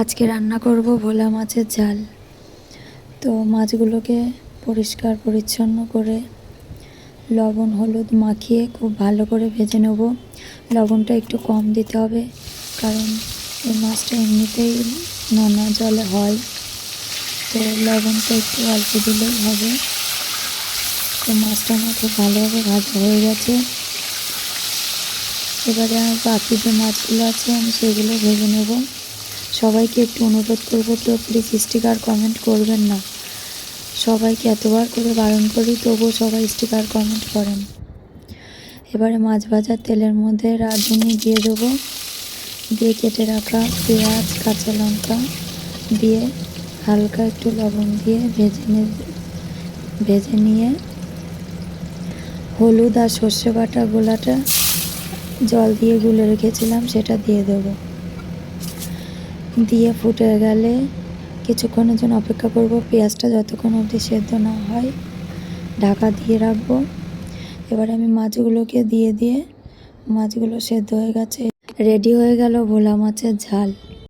আজকে রান্না করব ভোলা মাছের ঝাল। তো মাছগুলোকে পরিষ্কার পরিচ্ছন্ন করে লবণ, হলুদ মাখিয়ে খুব ভালো করে ভেজে নেব। লবণটা একটু কম দিতে হবে, কারণ এই মাছটা এমনিতেই নোনা জলে হয়। তো লবণটা একটু অল্প দিলেই হবে। তো মাছটা আমার খুব ভালোভাবে ভাজা হয়ে গেছে। এবারে আমার বাকি যে মাছগুলো আছে, আমি সেগুলো ভেজে নেব। সবাইকে একটু অনুরোধ করব তো প্লিজ স্টিকার কমেন্ট করবেন না। সবাইকে এতবার করে বারণ করি, তবুও সবাই স্টিকার কমেন্ট করেন। এবারে মাছ ভাজার তেলের মধ্যে রাঁধুনি দিয়ে দেবো। দিয়ে কেটে রাখা পেঁয়াজ, কাঁচা লঙ্কা দিয়ে হালকা একটু লবণ দিয়ে ভেজে ভেজে নিয়ে হলুদ আর সর্ষে বাটা গোলাটা জল দিয়ে গুলে রেখেছিলাম, সেটা দিয়ে দেবো। দিয়ে ফুটে গেলে কিছুক্ষণের জন্য অপেক্ষা করব। পেঁয়াজটা যতক্ষণ অবধি সেদ্ধ না হয়, ঢাকা দিয়ে রাখব। এবার আমি মাছগুলোকে দিয়ে দিয়ে মাছগুলো সেদ্ধ হয়ে গেছে। রেডি হয়ে গেল ভোলা মাছের ঝাল।